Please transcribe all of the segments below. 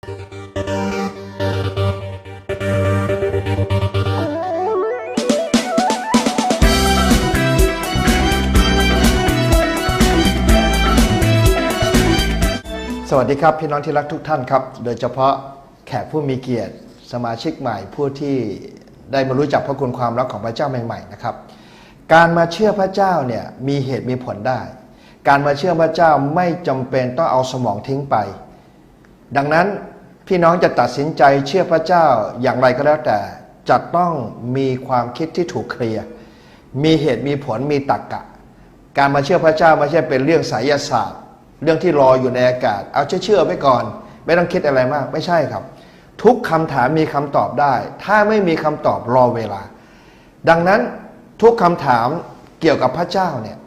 สวัสดีครับ พี่น้องที่รักทุกท่านครับ โดยเฉพาะแขกผู้มีเกียรติสมาชิกใหม่ผู้ที่ได้มารู้จักพระคุณความรักของพระเจ้าใหม่ๆนะครับ การมาเชื่อพระเจ้าเนี่ยมีเหตุมีผลได้ การมาเชื่อพระเจ้าไม่จำเป็นต้องเอาสมองทิ้งไป ดังนั้น พี่น้องจะตัดสินใจเชื่อพระเจ้าอย่างไรก็แล้วแต่จะต้องมีความคิดที่ถูกเคลียร์มีเหตุมีผลมีตรรกกะ การมาเชื่อพระเจ้าไม่ใช่เป็นเรื่องไสยศาสตร์ เรื่องที่รออยู่ในอากาศ เอาเชื่อไว้ก่อน ไม่ต้องคิดอะไรมาก ไม่ใช่ครับ ทุกคำถามมีคำตอบได้ ถ้าไม่มีคำตอบรอเวลา ดังนั้นทุกคำถามเกี่ยวกับพระเจ้าเนี่ย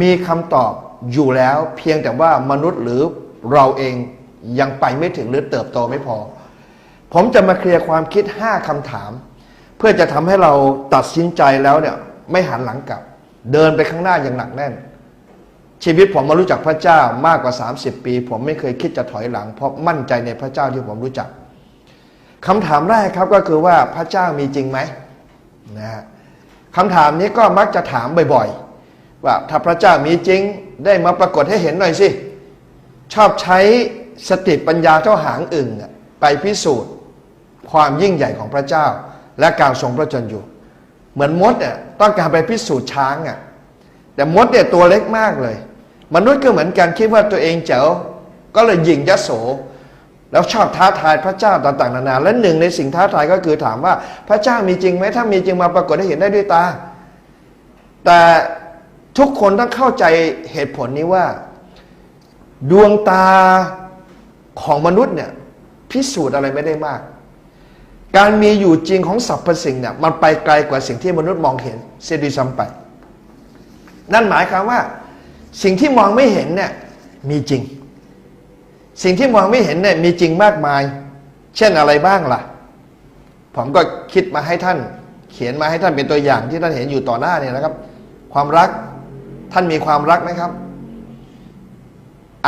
มีคำตอบอยู่แล้วเพียงแต่ว่ามนุษย์หรือเราเอง ยังไปไม่ถึงหรือเติบโตไม่พอ ผมจะมาเคลียร์ความคิด 5คำถาม เพื่อจะทำให้เราตัดสินใจแล้วเนี่ยไม่หันหลังกลับ เดินไปข้างหน้าอย่างหนักแน่น ชีวิตผมมารู้จักพระเจ้ามากกว่า 30 ปี ผมไม่เคยคิดจะถอยหลัง เพราะมั่นใจในพระเจ้าที่ผมรู้จักคำถามแรกครับก็คือว่าพระเจ้ามีจริงไหมนะฮะคำถามนี้ก็มักจะถามบ่อยๆ ว่าถ้าพระเจ้ามีจริงได้มาปรากฏให้เห็นหน่อยสิ ชอบใช้ สติปัญญาเจ้าหางอึ่งไปพิสูจน์ความยิ่งใหญ่ของพระเจ้า และการทรงพระชนอยู่ เหมือนมดเนี่ยต้องการไปพิสูจน์ช้างอะแต่มดเนี่ยตัวเล็กมากเลย มนุษย์ก็เหมือนกันคิดว่าตัวเองเจ๋วก็เลยยิงยโส แล้วชอบท้าทายพระเจ้าต่างๆนานาและหนึ่งในสิ่งท้าทายก็คือถามว่าพระเจ้ามีจริงไหมถ้ามีจริงมาปรากฏให้เห็นได้ด้วยตา แต่ทุกคนต้องเข้าใจเหตุผลนี้ว่า ดวงตา ของมนุษย์เนี่ยพิสูจน์อะไรไม่ได้มาก การมีอยู่จริงของสรรพสิ่งเนี่ยมันไปไกลกว่าสิ่งที่มนุษย์มองเห็นเสียด้วยซ้ำไป นั่นหมายความว่า สิ่งที่มองไม่เห็นเนี่ยมีจริง สิ่งที่มองไม่เห็นเนี่ยมีจริงมากมาย เช่นอะไรบ้างล่ะ ผมก็คิดมาให้ท่าน เขียนมาให้ท่านเป็นตัวอย่างที่ท่านเห็นอยู่ต่อหน้าเนี่ยนะครับ ความรักท่านมีความรักไหมครับ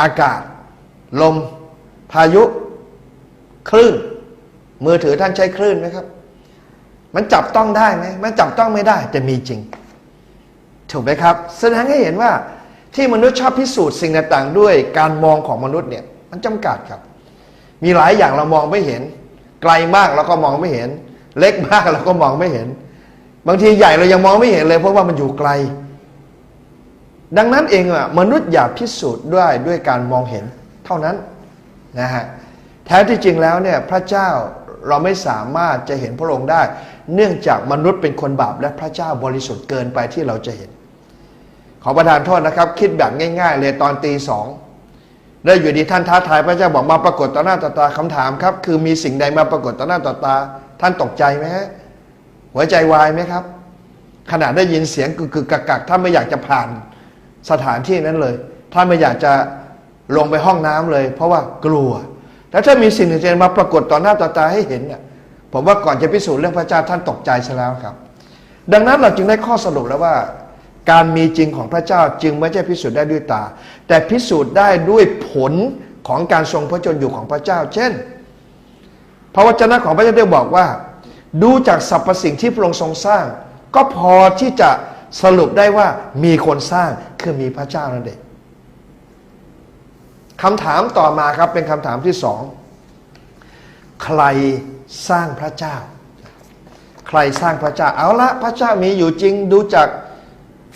อากาศ ลม พายุคลื่น มือถือท่านใช้คลื่นไหมครับ มันจับต้องได้ไหมมันจับต้องไม่ได้ แต่มีจริง ถูกไหมครับ แสดงให้เห็นว่าที่มนุษย์ชอบพิสูจน์สิ่งต่างๆ ด้วยการมองของมนุษย์เนี่ย มันจำกัดครับ มีหลายอย่างเรามองไม่เห็น ไกลมากเราก็มองไม่เห็น เล็กมากเราก็มองไม่เห็น บางทีใหญ่เรายังมองไม่เห็นเลยเพราะว่ามันอยู่ไกล ดังนั้นเองอะมนุษย์อยากพิสูจน์ด้วยด้วยการมองเห็น เท่านั้น นะฮะแท้ที่จริงแล้วเนี่ยพระเจ้าเราไม่สามารถจะเห็นพระองค์ได้ เนื่องจากมนุษย์เป็นคนบาปและพระเจ้าบริสุทธิ์เกินไปที่เราจะเห็น ขอประทานโทษนะครับ คิดแบบง่าย ๆ เลยตอนตีสองแล้วอยู่ดีท่านท้าทายพระเจ้าบอกมาปรากฏต่อหน้าต่อตาคำถามครับ คือมีสิ่งใดมาปรากฏต่อหน้าต่อตา ท่านตกใจไหมฮะหัวใจวายไหมครับ ขณะได้ยินเสียงกึกกึกกักกักท่านไม่อยากจะผ่านสถานที่นั้นเลยท่านไม่อยากจะ ลงไปห้องน้ำเลย เพราะว่ากลัว แล้วถ้ามีสิ่งหนึ่งจะมาปรากฏต่อหน้าต่อตาให้เห็นเนี่ยผมว่าก่อนจะพิสูจน์เรื่องพระเจ้าท่านตกใจซะแล้วครับ ดังนั้นเราจึงได้ข้อสรุปแล้วว่า การมีจริงของพระเจ้าจึงไม่ใช่พิสูจน์ได้ด้วยตา แต่พิสูจน์ได้ด้วยผลของการทรงพระชนอยู่ของพระเจ้า เช่น พระวจนะของพระเจ้าได้บอกว่า ดูจากสรรพสิ่งที่พระองค์ทรงสร้าง ก็พอที่จะสรุปได้ว่ามีคนสร้างคือมีพระเจ้านั่นเอง คำถามต่อมาครับเป็นคำถามที่สองใครสร้างพระเจ้า ใครสร้างพระเจ้า เอาละพระเจ้ามีอยู่จริงดูจาก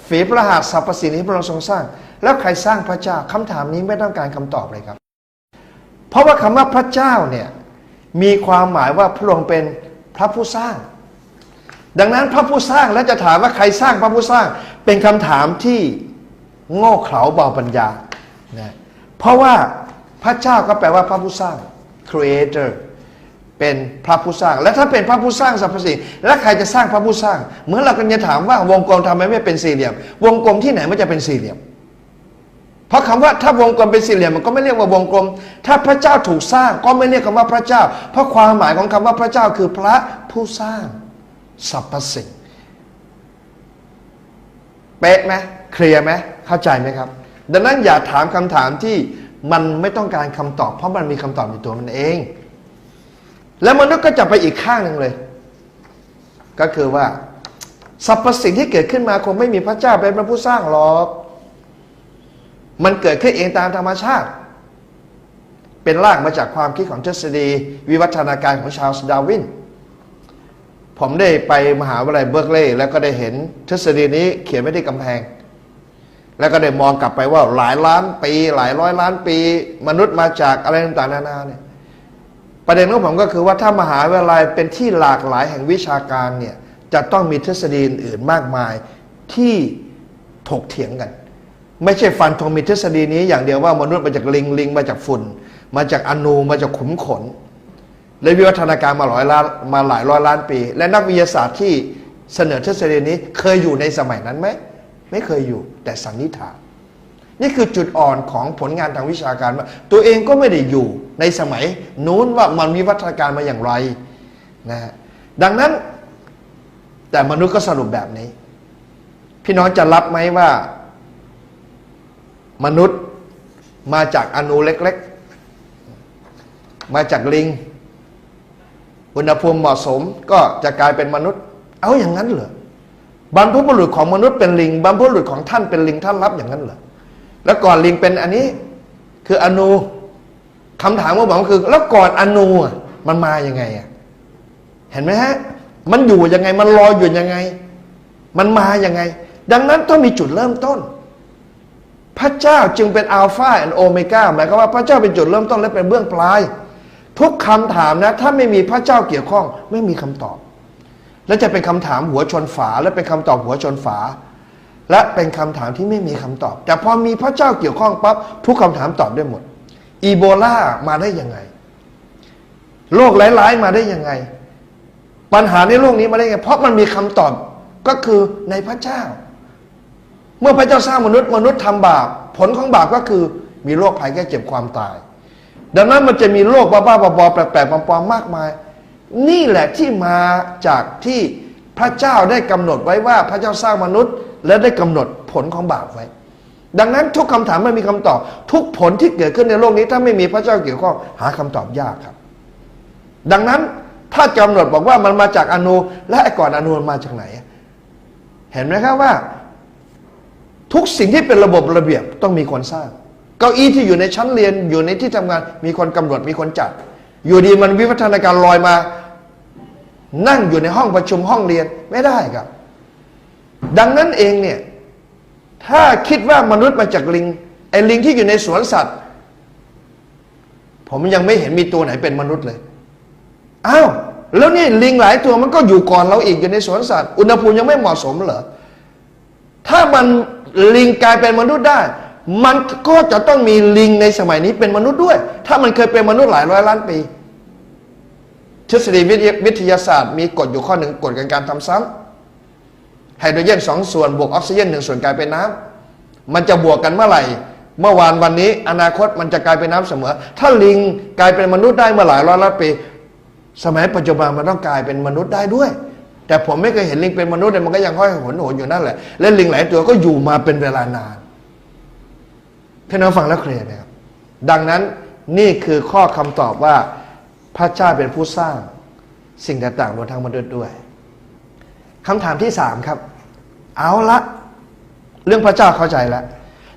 ฝีพระหัตถ์สรรพสิ่งที่พระองค์ทรงสร้าง แล้วใครสร้างพระเจ้าคำถามนี้ไม่ต้องการคำตอบเลยครับ เพราะว่าคำว่าพระเจ้าเนี่ยมีความหมายว่าพระองค์เป็นพระผู้สร้าง ดังนั้นพระผู้สร้างแล้วจะถามว่าใครสร้างพระผู้สร้าง เป็นคำถามที่โง่เขลาเบาปัญญานะ เพราะว่าพระเจ้าก็แปลว่าพระผู้สร้าง creator เป็นพระผู้สร้าง และถ้าเป็นพระผู้สร้างสรรพสิ่งแล้วใครจะสร้างพระผู้สร้าง เหมือนเรากันจะถามว่าวงกลมทำไมไม่เป็นสี่เหลี่ยม วงกลมที่ไหนมันจะเป็นสี่เหลี่ยม เพราะคำว่าถ้าวงกลมเป็นสี่เหลี่ยมมันก็ไม่เรียกว่าวงกลม ถ้าพระเจ้าถูกสร้างก็ไม่เรียกคำว่าพระเจ้า เพราะความหมายของคำว่าพระเจ้าคือพระผู้สร้างสรรพสิ่งเป๊ะไหมเคลียร์ไหมเข้าใจไหมครับ ดังนั้นอย่าถามคำถามที่มันไม่ต้องการคำตอบ เพราะมันมีคำตอบในตัวมันเอง แล้วมนุษย์ก็จะไปอีกข้างหนึ่งเลย ก็คือว่าสรรพสิ่งที่เกิดขึ้นมาคงไม่มีพระเจ้าเป็นพระผู้สร้างหรอก มันเกิดขึ้นเองตามธรรมชาติ เป็นรากมาจากความคิดของทฤษฎี วิวัฒนาการของชาลส์ดาวิน ผมได้ไปมหาวิทยาลัยเบิร์กลีย์แล้วก็ได้เห็นทฤษฎีนี้เขียนไว้ที่กำแพง แล้วก็ได้มองกลับไปว่าหลายล้านปี หลายร้อยล้านปี มนุษย์มาจากอะไรต่างๆนานาเนี่ยประเด็นของผมก็คือว่าถ้ามหาวิทยาลัยเป็นที่หลากหลายแห่งวิชาการเนี่ยจะต้องมีทฤษฎีอื่นมากมายที่ถกเถียงกัน ไม่ใช่ฟันธงมีทฤษฎีนี้อย่างเดียวว่ามนุษย์มาจากลิงลิงมาจากฝุ่น มาจากอนูมาจากขุมขนและวิวัฒนาการมาหลายล้านมาหลายร้อยล้านปี และนักวิทยาศาสตร์ที่เสนอทฤษฎีนี้เคยอยู่ในสมัยนั้นไหม ไม่เคยอยู่ แต่สันนิษฐาน นี่คือจุดอ่อนของผลงานทางวิชาการว่า ตัวเองก็ไม่ได้อยู่ในสมัยนู้นว่ามันวิวัฒนาการมาอย่างไรนะฮะดังนั้น แต่มนุษย์ก็สรุปแบบนี้ พี่น้องจะรับไหมว่า มนุษย์มาจากอนูเล็กๆ มาจากลิง อุณหภูมิเหมาะสมก็จะกลายเป็นมนุษย์ เอาอย่างนั้นเหรอ บรรพบุรุษของมนุษย์เป็นลิงบรรพบุรุษของท่านเป็นลิงท่านรับอย่างนั้นเหรอแล้วก่อนลิงเป็นอันนี้คืออนูคำถามของผมคือ แล้วก่อนอนูมันมาอยังไงอะเห็นไหมฮะ มันอยู่ยังไง มันลอยอยู่ยังไง มันมาอยังไง ดังนั้นต้องมีจุดเริ่มต้น พระเจ้าจึงเป็นอัลฟาแอนโอเมก้าหมายความว่าพระเจ้าเป็นจุดเริ่มต้นและเป็นเบื้องปลาย ทุกคำถามนะ ถ้าไม่มีพระเจ้าเกี่ยวข้อง ไม่มีคำตอบ และจะเป็นคำถามหัวชนฝา และเป็นคำตอบหัวชนฝา และเป็นคำถามที่ไม่มีคำตอบ แต่พอมีพระเจ้าเกี่ยวข้องปั๊บทุกคำถามตอบได้หมด อีโบลามาได้ยังไงโรคร้ายๆมาได้ยังไง ปัญหาในโลกนี้มาได้ยังไง เพราะมันมีคำตอบก็คือในพระเจ้า เมื่อพระเจ้าสร้างมนุษย์มนุษย์ทำบาปผลของบาปก็คือมีโรคภัยแค่เจ็บความตาย ดังนั้นมันจะมีโรคบ้าๆบอๆแปลกๆปลอมๆมากมาย นี่แหละที่มาจากที่พระเจ้าได้กำหนดไว้ว่าพระเจ้าสร้างมนุษย์ และได้กำหนดผลของบาปไว้ ดังนั้นทุกคำถามไม่มีคำตอบ ทุกผลที่เกิดขึ้นในโลกนี้ ถ้าไม่มีพระเจ้าเกี่ยวข้องหาคำตอบยากครับ ดังนั้นถ้ากำหนดบอกว่ามันมาจากอนูและก่อนอนูมันมาจากไหน เห็นไหมครับว่า ทุกสิ่งที่เป็นระบบระเบียบต้องมีคนสร้าง เก้าอี้ที่อยู่ในชั้นเรียนอยู่ในที่ทำงาน มีคนกำหนดมีคนจัด อยู่ดีมันวิวัฒนาการลอยมา นั่งอยู่ในห้องประชุมห้องเรียนไม่ได้ครับ ดังนั้นเองเนี่ย ถ้าคิดว่ามนุษย์มาจากลิงไอ้ลิงที่อยู่ในสวนสัตว์ ผมยังไม่เห็นมีตัวไหนเป็นมนุษย์เลยอ้าวแล้วนี่ลิงหลายตัวมันก็อยู่ก่อนเราอีกอยู่ในสวนสัตว์ อุณหภูมิยังไม่เหมาะสมเหรอถ้ามันลิงกลายเป็นมนุษย์ได้ มันก็จะต้องมีลิงในสมัยนี้เป็นมนุษย์ด้วย ถ้ามันเคยเป็นมนุษย์หลายร้อยล้านปี ทฤษฎีวิทยาศาสตร์ มีกฎอยู่ข้อหนึ่งกฎการการทำซ้ำไฮโดรเจนสองส่วนบวกออกซิเจนหนึ่งส่วนกลายเป็นน้ำมันจะบวกกันเมื่อไหร่เมื่อวานวันนี้อนาคตมันจะกลายเป็นน้ำเสมอ ถ้าลิงกลายเป็นมนุษย์ได้เมื่อหลายร้อยล้านปี สมัยปัจจุบันมันต้องกลายเป็นมนุษย์ได้ด้วย แต่ผมไม่เคยเห็นลิงเป็นมนุษย์เลยมันก็ยังห้อยหนโหนอยู่นั่นแหละและลิงหลายตัวก็อยู่มาเป็นเวลานาน พี่น้องฟังแล้วเคลียร์ไหมครับ ดังนั้นนี่คือข้อคำตอบว่าพระเจ้าเป็นผู้สร้างสิ่งต่างๆรวมทั้งมนุษย์ด้วยคำถามที่สามครับ เอาละ เรื่องพระเจ้าเข้าใจแล้ว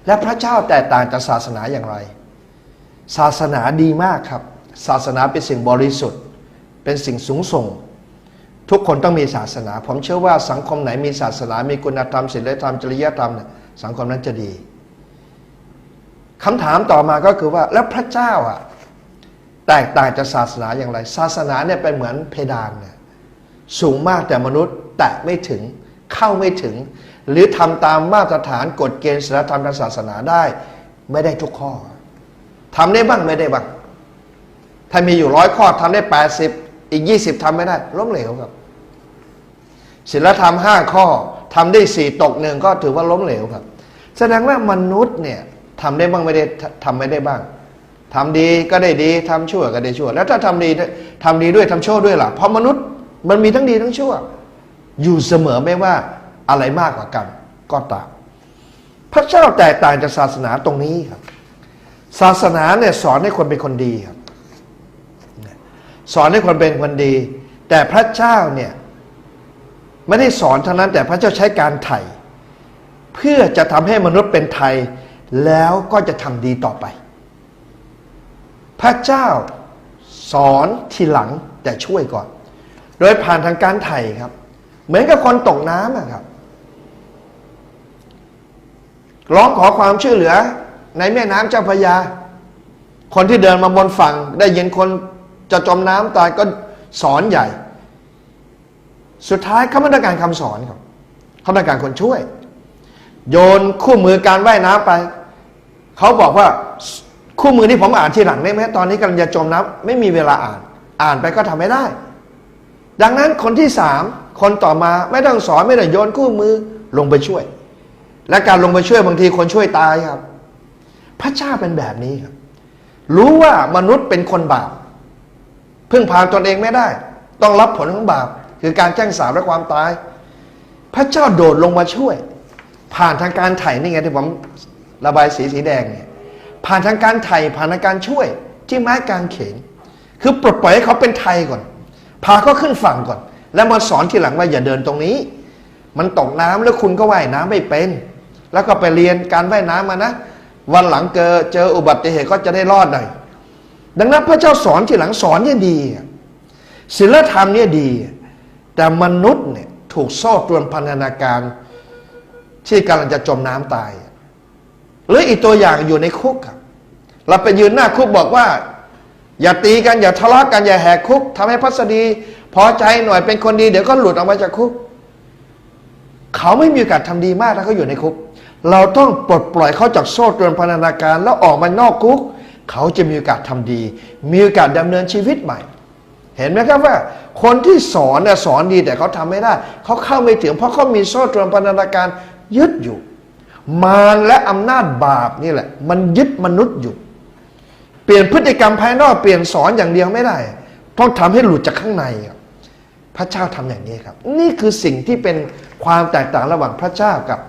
และพระเจ้าแตกต่างจากศาสนาอย่างไร ศาสนาดีมากครับ ศาสนาเป็นสิ่งบริสุทธิ์ เป็นสิ่งสูงส่ง ทุกคนต้องมีศาสนา ผมเชื่อว่าสังคมไหนมีศาสนา มีคุณธรรมศีลธรรมจริยธรรม สังคมนั้นจะดี คำถามต่อมาก็คือว่าแล้วพระเจ้าอะแตกต่างจากศาสนาอย่างไร ศาสนาเนี่ยเป็นเหมือนเพดานเนี่ยสูงมากแต่มนุษย์แตะไม่ถึงเข้าไม่ถึง หรือทำตามมาตรฐานกฎเกณฑ์ศีลธรรมทางศาสนาได้ ไม่ได้ทุกข้อทำได้บ้างไม่ได้บ้างถ้ามีอยู่ร้อยข้อทำได้แปดสิบอีกยี่สิบทำไม่ได้ล้มเหลวครับศีลธรรมห้าข้อทำได้สี่ตกหนึ่งก็ถือว่าล้มเหลวครับ แสดงว่ามนุษย์เนี่ย ทำได้บ้างไม่ได้ทำไม่ได้บ้างทำดีก็ได้ดีทำชั่วก็ได้ชั่ว แล้วถ้าทำดีทำดีด้วยทำชั่วด้วยล่ะเพราะมนุษย์มันมีทั้งดีทั้งชั่ว อยู่เสมอไม่ว่าอะไรมากกว่ากันก็ตามพระเจ้าแตกต่างจากศาสนาตรงนี้ครับ ศาสนาเนี่ยสอนให้คนเป็นคนดีครับ สอนให้คนเป็นคนดี แต่พระเจ้าเนี่ยไม่ได้สอนเท่านั้นแต่พระเจ้าใช้การไถ่เพื่อจะทำให้มนุษย์เป็นไทย แล้วก็จะทำดีต่อไป พระเจ้าสอนทีหลังแต่ช่วยก่อน โดยผ่านทางการไถ่ครับ เหมือนกับคนตกน้ำครับร้องขอความช่วยเหลือ ในแม่น้ำเจ้าพระยา คนที่เดินมาบนฝั่ง ได้ยินคนจะจมน้ำตายก็สอนใหญ่ สุดท้ายเขาไม่ต้องการคำสอนครับเขาต้องการคนช่วย โยนคู่มือการว่ายน้ำไป เขาบอกว่าคู่มือที่ผมอ่านทีหลังได้ไหมตอนนี้กำลังจะจมน้ำไม่มีเวลาอ่าน อ่านไปก็ทำไม่ได้ ดังนั้นคนที่สามคนต่อมาไม่ต้องสอนไม่ต้องโยนคู่มือลงไปช่วย และการลงไปช่วยบางทีคนช่วยตายครับ พระเจ้าเป็นแบบนี้ครับ รู้ว่ามนุษย์เป็นคนบาปพึ่งพาตนเองไม่ได้ ต้องรับผลของบาป คือการแจ้งสาบและความตาย พระเจ้าโดดลงมาช่วย ผ่านทางการไถ่นี่ไงที่ผม ระบายสีสีแดงเนี่ยผ่านทางการไถ่ผ่านทางการช่วยที่ไม้กางเขน คือปลดปล่อยให้เขาเป็นไทยก่อน พาเขาขึ้นฝั่งก่อน แล้วมาสอนทีหลังว่าอย่าเดินตรงนี้ มันตกน้ำแล้วคุณก็ว่ายน้ำไม่เป็น แล้วก็ไปเรียนการว่ายน้ำมานะ วันหลังเจอเจออุบัติเหตุก็จะได้รอดหน่อยดังนั้นพระเจ้าสอนทีหลังสอนเนี่ยดีศีลธรรมเนี่ยดี แต่มนุษย์เนี่ยถูกซ่ตรวนพันธนาการ ที่กำลังจะจมน้ำตาย หรืออีกตัวอย่างอยู่ในคุกครับ เราไปยืนหน้าคุกบอกว่า อย่าตีกันอย่าทะเลาะกันอย่าแหกคุกทำให้พัสดี พอใจหน่อยเป็นคนดีเดี๋ยวก็หลุดออกมาจากคุก เขาไม่มีโอกาสทำดีมากถ้าเขาอยู่ในคุก เราต้องปลดปล่อยเขาจากโซ่ตรวนพันธนาการแล้วออกมานอกคุก เขาจะมีโอกาสทำดี มีโอกาสดำเนินชีวิตใหม่ เห็นไหมครับว่า คนที่สอนน่ะสอนดีแต่เขาทำไม่ได้ เขาเข้าไม่ถึงเพราะเขามีโซ่ตรวนพันธนาการยึดอยู่ มารและอำนาจบาปนี่แหละ มันยึดมนุษย์อยู่ เปลี่ยนพฤติกรรมภายนอกเปลี่ยนสอนอย่างเดียวไม่ได้ ต้องทำให้หลุดจากข้างในครับพระเจ้าทำอย่างนี้ครับ นี่คือสิ่งที่เป็นความแตกต่างระหว่างพระเจ้ากับ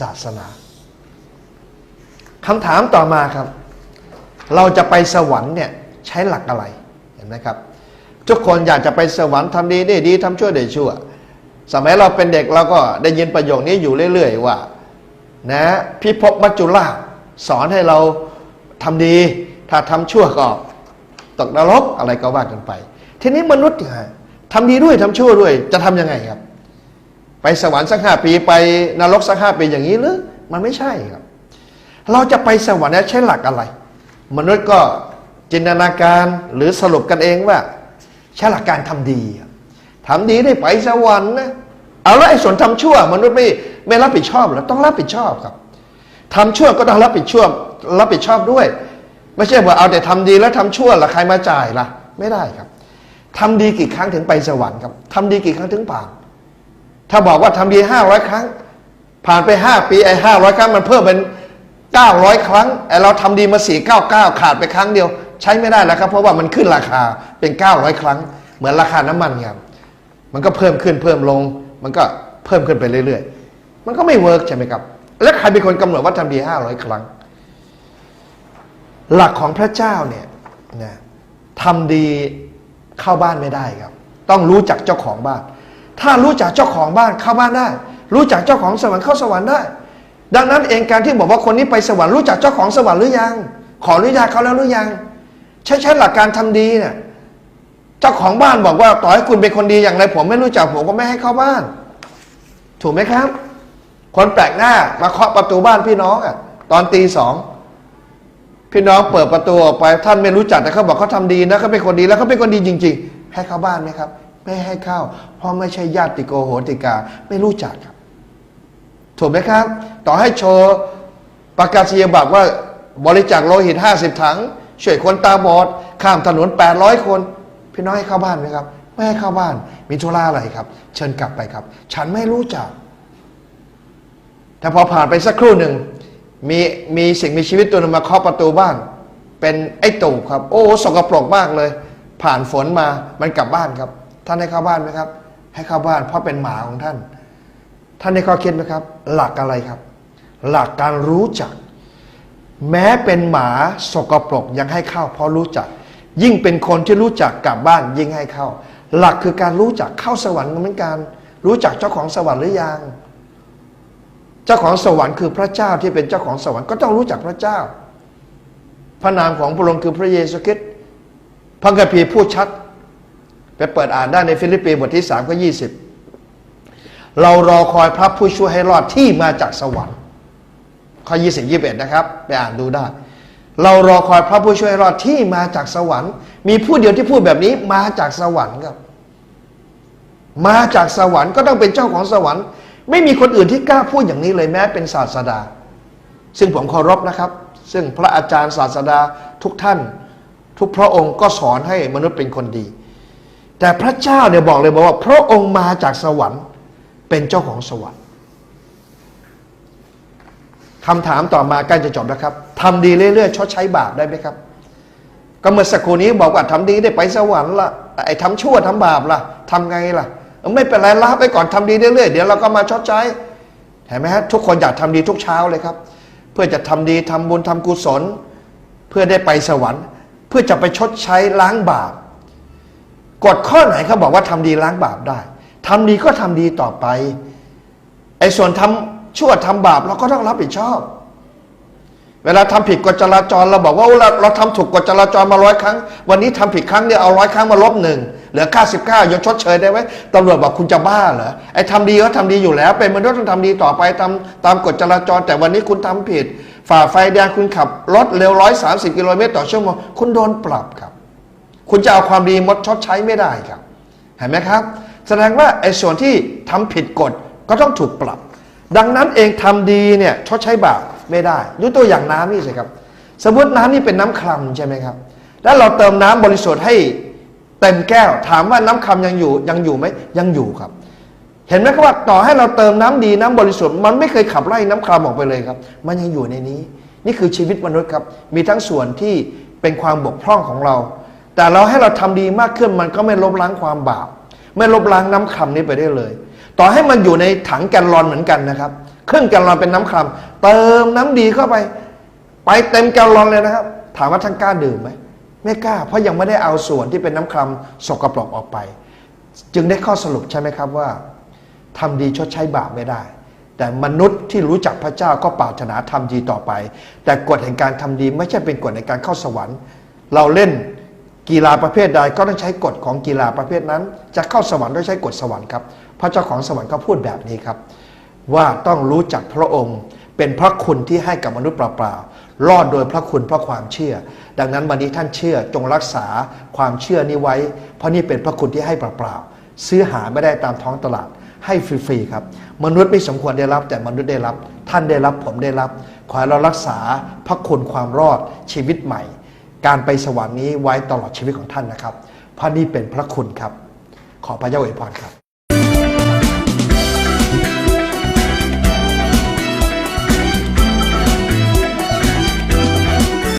ศาสนาคำถามต่อมาครับ เราจะไปสวรรค์เนี่ยใช้หลักอะไรเห็นไหมครับ ทุกคนอยากจะไปสวรรค์ทำดีได้ดีทำชั่วได้ชั่ว สมัยเราเป็นเด็กเราก็ได้ยินประโยคนี้อยู่เรื่อย ๆ ว่า นะพิภพมัจจุราชสอนให้เราทำดี ถ้าทำชั่วก็ตกนรกอะไรก็ว่ากันไป ทีนี้มนุษย์เนี่ยทำดีด้วยทำชั่วด้วย จะทำยังไงครับ ไปสวรรค์สักห้าปีไปนรกสักห้าปีอย่างนี้หรือมันไม่ใช่ครับ เราจะไปสวรรค์ใช้หลักอะไร มนุษย์ก็จินตนาการหรือสรุปกันเองว่าใช้หลักการทำดีอะทำดีได้ไปสวรรค์นะ เอาแล้วไอ้ส่วนทำชั่ว มนุษย์ไม่ไม่รับผิดชอบเหรอต้องรับผิดชอบครับทำชั่วก็ต้องรับผิดชอบรับผิดชอบด้วย ไม่ใช่ว่าเอาแต่ทำดีแล้วทำชั่วละใครมาจ่ายล่ะ ไม่ได้ครับทำดีกี่ครั้งถึงไปสวรรค์ครับทำดีกี่ครั้งถึงผ่าน ถ้าบอกว่าทำดีห้าร้อยครั้ง ผ่านไปห้าปีไอ้ห้าร้อยครั้งมันเพิ่มเป็นเก้าร้อยครั้งไอ้เราทำดีมาสี่เก้าเก้าขาดไปครั้งเดียว ใช้ไม่ได้แล้วครับ เพราะว่ามันขึ้นราคาเป็นเก้าร้อยครั้ง เหมือนราคาน้ำมันครับมันก็เพิ่มขึ้นเพิ่มลง มันก็เพิ่มขึ้นไปเรื่อยๆ มันก็ไม่เวิร์กใช่ไหมครับ แล้วใครเป็นคนกำหนดว่าทำดีห้าร้อยครั้ง หลักของพระเจ้าเนี่ยนะทำดีเข้าบ้านไม่ได้ครับ ต้องรู้จักเจ้าของบ้าน ถ้ารู้จักเจ้าของบ้านเข้าบ้านได้ รู้จักเจ้าของสวรรค์เข้าสวรรค์ได้ ดังนั้นเองการที่บอกว่าคนนี้ไปสวรรค์รู้จักเจ้าของสวรรค์หรือยัง ขออนุญาตเขาแล้วหรือยัง ใช่ใช่หลักการทำดีเนี่ย เจ้าของบ้านบอกว่าต่อให้คุณเป็นคนดีอย่างไร ผมไม่รู้จักผมก็ไม่ให้เข้าบ้าน ถูกไหมครับ คนแปลกหน้ามาเคาะประตูบ้านพี่น้องอะ ตอนตีสองพี่น้องเปิดประตูออกไปท่านไม่รู้จักแต่เขาบอกเขาทำดีนะเขาเป็นคนดีแล้วเขาเป็นคนดีจริง ๆ ให้เข้าบ้านไหมครับ ไม่ให้เข้า เพราะไม่ใช่ญาติโกโหติกาไม่รู้จักครับ ถูกไหมครับ ต่อให้โชว์ประกาศนียบัตรว่าบริจาคโลหิตห้าสิบถังช่วยคนตาบอด ข้ามถนนแปดร้อยคน พี่น้องให้เข้าบ้านไหมครับ ไม่ให้เข้าบ้าน มีธุระอะไรครับ เชิญกลับไปครับ ฉันไม่รู้จัก แต่พอผ่านไปสักครู่หนึ่งมีมีสิ่งมีชีวิตตัวหนึงมาเคาะประตูบ้าน เป็นไอ้ตู่ครับ โอ้สกปรกมากเลย ผ่านฝนมามันกลับบ้านครับ ท่านให้เข้าบ้านไหมครับ ให้เข้าบ้าน เพราะเป็นหมาของท่าน ท่านได้ข้อคิดไหมครับ หลักอะไรครับ หลักการรู้จัก แม้เป็นหมาสกปรกยังให้เข้าเพราะรู้จัก ยิ่งเป็นคนที่รู้จักกลับบ้านยิ่งให้เข้า หลักคือการรู้จักเข้าสวรรค์เหมือนกัน รู้จักเจ้าของสวรรค์หรือยัง เจ้าของสวรรค์คือพระเจ้าที่เป็นเจ้าของสวรรค์ก็ต้องรู้จักพระเจ้า พระนามของพระองค์คือพระเยซูคริสต์พระคัมภีร์พูดชัดไปเปิดอ่านได้ในฟิลิปปีบทที่สามก็ยี่สิบเรารอคอยพระผู้ช่วยให้รอดที่มาจากสวรรค์ข้อยี่สิบยี่สิบเอ็ดนะครับ ไปอ่านดูได้ เรารอคอยพระผู้ช่วยรอดที่มาจากสวรรค์ มีผู้เดียวที่พูดแบบนี้มาจากสวรรค์ครับ มาจากสวรรค์ก็ต้องเป็นเจ้าของสวรรค์ ไม่มีคนอื่นที่กล้าพูดอย่างนี้เลยแม้เป็นศาสดา ซึ่งผมเคารพนะครับ ซึ่งพระอาจารย์ศาสดาทุกท่าน ทุกพระองค์ก็สอนให้มนุษย์เป็นคนดี แต่พระเจ้าเนี่ยบอกเลยบอกว่า พระองค์มาจากสวรรค์ เป็นเจ้าของสวรรค์ คำถามต่อมาใกล้จะจบแล้วครับทำดีเรื่อยๆชดใช้บาปได้ไหมครับ ก็เมื่อสักครู่นี้บอกว่าทำดีได้ไปสวรรค์ละไอ้ทำชั่วทำบาปล่ะทำไงล่ะ ไม่เป็นไรละไปก่อนทำดีเรื่อยๆเดี๋ยวเราก็มาชดใช้เห็นไหมฮะทุกคนอยากทำดีทุกเช้าเลยครับ เพื่อจะทำดีทำบุญทำกุศล เพื่อได้ไปสวรรค์ เพื่อจะไปชดใช้ล้างบาปกฎข้อไหนเขาบอกว่าทำดีล้างบาปได้ทำดีก็ทำดีต่อไปไอ้ส่วนทำ ชั่วทำบาปเราก็ต้องรับผิดชอบ เวลาทำผิดกฎจราจรเราบอกว่าเราเราทำถูกกฎจราจรมาร้อยครั้ง วันนี้ทำผิดครั้งเดียวเอาร้อยครั้งมาลบหนึ่งเหลือ 99ยกชดเชยได้ไหมตำรวจบอกคุณจะบ้าเหรอไอ้ทำดีก็ทำดีอยู่แล้ว เป็นมนุษย์ต้องทำดีต่อไปตามตามกฎจราจร แต่วันนี้คุณทำผิด ฝ่าไฟแดงคุณขับรถเร็วร้อยสามสิบกิโลเมตรต่อชั่วโมงคุณโดนปรับครับ คุณจะเอาความดีมดชดใช้ไม่ได้ครับ เห็นไหมครับ แสดงว่าไอ้ส่วนที่ทำผิดกฎก็ต้องถูกปรับ ดังนั้นเองทำดีเนี่ยชดใช้บาปไม่ได้ยกตัวอย่างน้ำนี่สิครับ สมมติน้ำนี่เป็นน้ำคลำใช่ไหมครับ แล้วเราเติมน้ำบริสุทธิ์ให้เต็มแก้ว ถามว่าน้ำคลำยังอยู่ยังอยู่ไหมยังอยู่ครับ เห็นไหมครับว่าต่อให้เราเติมน้ำดีน้ำบริสุทธิ์มันไม่เคยขับไล่น้ำคลำออกไปเลยครับ มันยังอยู่ในนี้ นี่คือชีวิตมนุษย์ครับ มีทั้งส่วนที่เป็นความบกพร่องของเรา แต่เราให้เราทำดีมากขึ้นมันก็ไม่ลบล้างความบาปไม่ลบล้างน้ำคำนี้ไปได้เลย ต่อให้มันอยู่ในถังแกลลอนเหมือนกันนะครับ เครึ่องแกลลอนเป็นน้ำคำเติมน้ำดีเข้าไป ไปเต็มแกลลอนเลยนะครับ ถามว่าท่านกล้าดื่มไหมไม่กล้า เพราะยังไม่ได้เอาส่วนที่เป็นน้ำคำสกปรกออกไป จึงได้ข้อสรุปใช่ไหมครับว่าทำดีชดใช้บาปไม่ได้ แต่มนุษย์ที่รู้จักพระเจ้าก็ปรารถนาทำดีต่อไป แต่กฎแห่งการทำดีไม่ใช่เป็นกฎในการเข้าสวรรค์ เราเล่น กีฬาประเภทใดก็ต้องใช้กฎของกีฬาประเภทนั้น จะเข้าสวรรค์ต้องใช้กฎสวรรค์ครับพระเจ้าของสวรรค์ก็พูดแบบนี้ครับ ว่าต้องรู้จักพระองค์ เป็นพระคุณที่ให้กับมนุษย์เปล่าๆรอดโดยพระคุณเพราะความเชื่อ ดังนั้นวันนี้ท่านเชื่อจงรักษาความเชื่อนี้ไว้ เพราะนี่เป็นพระคุณที่ให้เปล่าๆซื้อหาไม่ได้ตามท้องตลาดให้ฟรีๆครับ มนุษย์ไม่สมควรได้รับ แต่มนุษย์ได้รับ ท่านได้รับผมได้รับ ขอให้เรารักษาพระคุณความรอดชีวิตใหม่ การไปสวรรค์นี้ไว้ตลอดชีวิตของท่านนะครับเพราะนี่เป็นพระคุณครับ ขอพระเจ้าอวยพรครับ